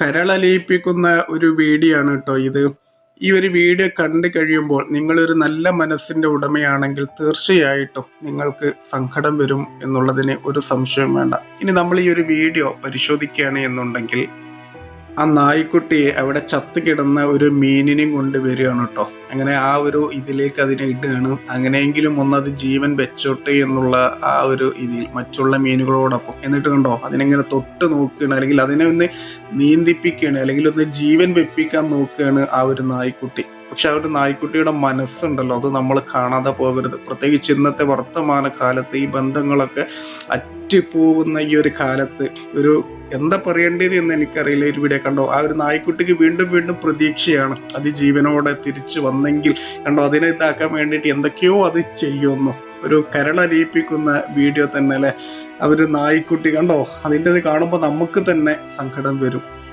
കരളലിയിപ്പിക്കുന്ന ഒരു വീഡിയോ ആണ് കേട്ടോ ഇത്. ഈ ഒരു വീഡിയോ കണ്ടു കഴിയുമ്പോൾ നിങ്ങളൊരു നല്ല മനസ്സിന്റെ ഉടമയാണെങ്കിൽ തീർച്ചയായിട്ടും നിങ്ങൾക്ക് സങ്കടം വരും എന്നുള്ളതിന് ഒരു സംശയം വേണ്ട. ഇനി നമ്മൾ ഈ ഒരു വീഡിയോ പരിശോധിക്കുകയാണ് എന്നുണ്ടെങ്കിൽ ആ നായ്ക്കുട്ടി അവിടെ ചത്തു കിടന്ന ഒരു മീനിനെയും കൊണ്ട് വരികയാണ് കേട്ടോ അങ്ങനെ ആ ഒരു ഇതിലേക്ക് അതിനെ ഇടുകയാണ്. അങ്ങനെയെങ്കിലും ഒന്നത് ജീവൻ വെച്ചോട്ടെ എന്നുള്ള ആ ഒരു ഇതിൽ മറ്റുള്ള മീനുകളോടൊപ്പം. എന്നിട്ട് കണ്ടോ അതിനെങ്ങനെ തൊട്ട് നോക്കുകയാണ് അല്ലെങ്കിൽ അതിനെ ഒന്ന് നീന്തിപ്പിക്കുകയാണ് അല്ലെങ്കിൽ ഒന്ന് ജീവൻ വെപ്പിക്കാൻ നോക്കുകയാണ് ആ ഒരു നായ്ക്കുട്ടി. പക്ഷെ ആ ഒരു നായ്ക്കുട്ടിയുടെ മനസ്സുണ്ടല്ലോ അത് നമ്മൾ കാണാതെ പോകരുത്. പ്രത്യേകിച്ച് ഇന്നത്തെ വർത്തമാന കാലത്ത് ഈ ബന്ധങ്ങളൊക്കെ അറ്റുപോകുന്ന ഈ ഒരു കാലത്ത് ഒരു എന്താ പറയേണ്ടത് എന്ന് എനിക്കറിയില്ല. വീഡിയോ കണ്ടോ? ആ ഒരു നായ്ക്കുട്ടിക്ക് വീണ്ടും വീണ്ടും പ്രതീക്ഷയാണ്. അത് ജീവനോടെ തിരിച്ചു വന്നെങ്കിൽ കണ്ടോ അതിനെ ഇതാക്കാൻ വേണ്ടിയിട്ട് എന്തൊക്കെയോ അത് ചെയ്യുന്നു. ഒരു കരളലിയിപ്പിക്കുന്ന വീഡിയോ തന്നെ അല്ലെ? ആ നായ്ക്കുട്ടി കണ്ടോ? അതിന്റെ കാണുമ്പോൾ നമുക്ക് തന്നെ സങ്കടം വരും.